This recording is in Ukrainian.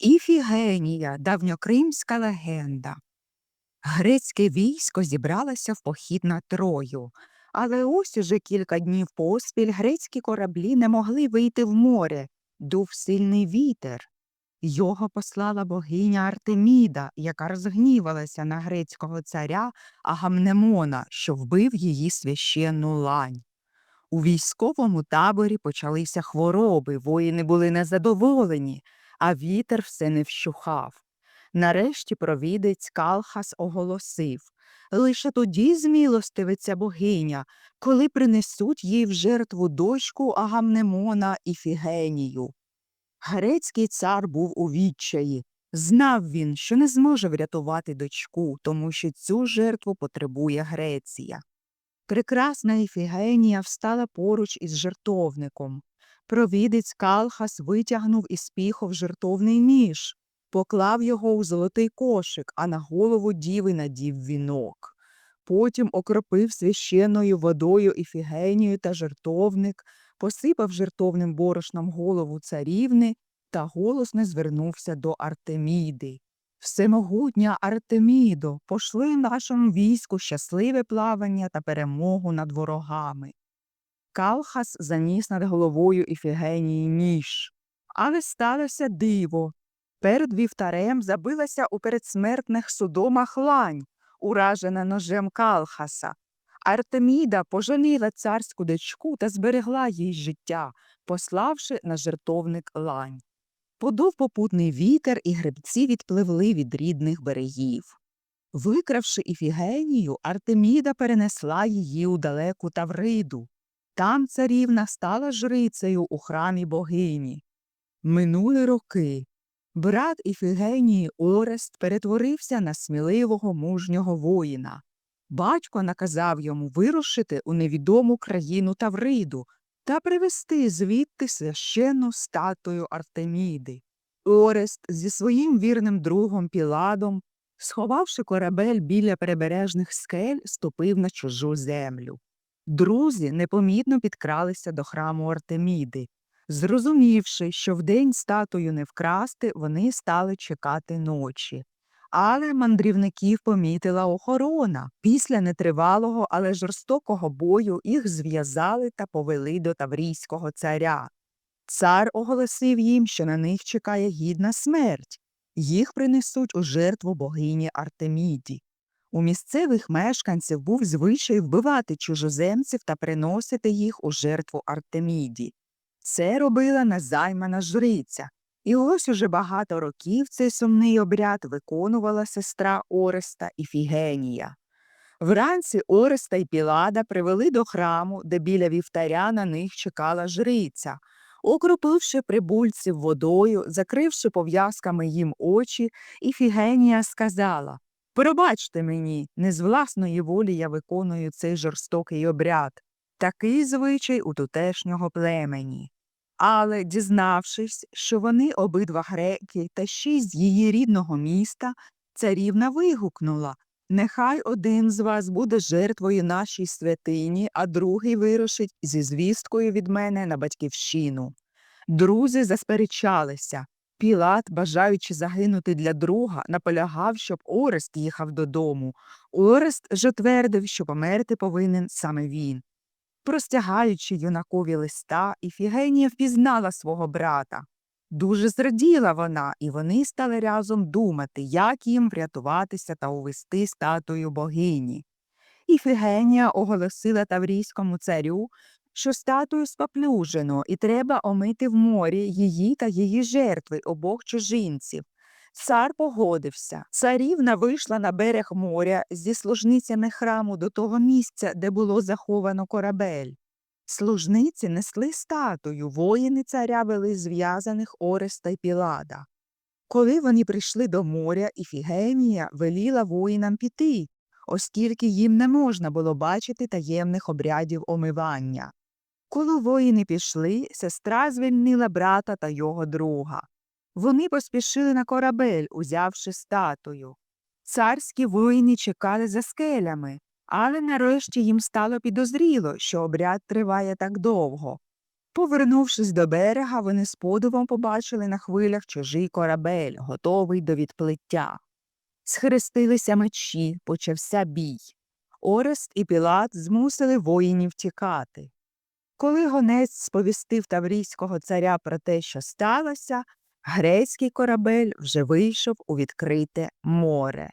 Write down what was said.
Іфігенія, давньокримська легенда. Грецьке військо зібралося в похід на Трою, але ось уже кілька днів поспіль грецькі кораблі не могли вийти в море, дув сильний вітер. Його послала богиня Артеміда, яка розгнівалася на грецького царя Агамнемона, що вбив її священну лань. У військовому таборі почалися хвороби, воїни були незадоволені, а вітер все не вщухав. Нарешті провідець Калхас оголосив лише тоді змілостивиться богиня, коли принесуть їй в жертву дочку Агамнемона і Фігенію. Грецький цар був у відчаї. Знав він, що не зможе врятувати дочку, тому що цю жертву потребує Греція. Прекрасна Іфігенія встала поруч із жертовником. Провідець Калхас витягнув із піхов жертовний ніж, поклав його у золотий кошик, а на голову діви надів вінок. Потім окропив священною водою Іфігенію та жертовник, посипав жертовним борошном голову царівни та голосно звернувся до Артеміди. Всемогутня Артемідо, пошли нашому війську щасливе плавання та перемогу над ворогами. Калхас заніс над головою Іфігенії ніж. Але сталося диво. Перед вівтарем забилася у передсмертних судомах лань, уражена ножем Калхаса. Артеміда пожаліла царську дочку та зберегла їй життя, пославши на жертовник лань. Подув попутний вітер, і гребці відпливли від рідних берегів. Викравши Іфігенію, Артеміда перенесла її у далеку Тавриду. Там царівна стала жрицею у храмі богині. Минули роки. Брат Іфігенії Орест перетворився на сміливого мужнього воїна. Батько наказав йому вирушити у невідому країну Тавриду та привезти звідти священну статую Артеміди. Орест зі своїм вірним другом Піладом, сховавши корабель біля прибережних скель, ступив на чужу землю. Друзі непомітно підкралися до храму Артеміди. Зрозумівши, що вдень статую не вкрасти, вони стали чекати ночі. Але мандрівників помітила охорона. Після нетривалого, але жорстокого бою їх зв'язали та повели до таврійського царя. Цар оголосив їм, що на них чекає гідна смерть. Їх принесуть у жертву богині Артеміді. У місцевих мешканців був звичай вбивати чужоземців та приносити їх у жертву Артеміді. Це робила назаймана жриця. І ось уже багато років цей сумний обряд виконувала сестра Ореста Іфігенія. Вранці Ореста й Пілада привели до храму, де біля вівтаря на них чекала жриця. Окропивши прибульців водою, закривши пов'язками їм очі, Іфігенія сказала Пробачте мені, не з власної волі я виконую цей жорстокий обряд, такий звичай у тутешнього племені. Але, дізнавшись, що вони обидва греки та шість з її рідного міста, царівна вигукнула Нехай один з вас буде жертвою нашій святині, а другий вирушить зі звісткою від мене на батьківщину. Друзі засперечалися. Пілат, бажаючи загинути для друга, наполягав, щоб Орест їхав додому. Орест же твердив, що померти повинен саме він. Простягаючи юнакові листа, Іфігенія впізнала свого брата. Дуже зраділа вона, і вони стали разом думати, як їм врятуватися та увести статую богині. Іфігенія оголосила таврійському царю, що статую споплюжено, і треба омити в морі її та її жертви обох чужинців. Цар погодився. Царівна вийшла на берег моря зі служницями храму до того місця, де було заховано корабель. Служниці несли статую, воїни царя вели зв'язаних Ореста й Пілада. Коли вони прийшли до моря, Іфігенія веліла воїнам піти, оскільки їм не можна було бачити таємних обрядів омивання. Коли воїни пішли, сестра звільнила брата та його друга. Вони поспішили на корабель, узявши статую. Царські воїни чекали за скелями, але нарешті їм стало підозріло, що обряд триває так довго. Повернувшись до берега, вони з подивом побачили на хвилях чужий корабель, готовий до відплиття. Схрестилися мечі, почався бій. Орест і Пілат змусили воїнів тікати. Коли гонець сповістив таврійського царя про те, що сталося, грецький корабель вже вийшов у відкрите море.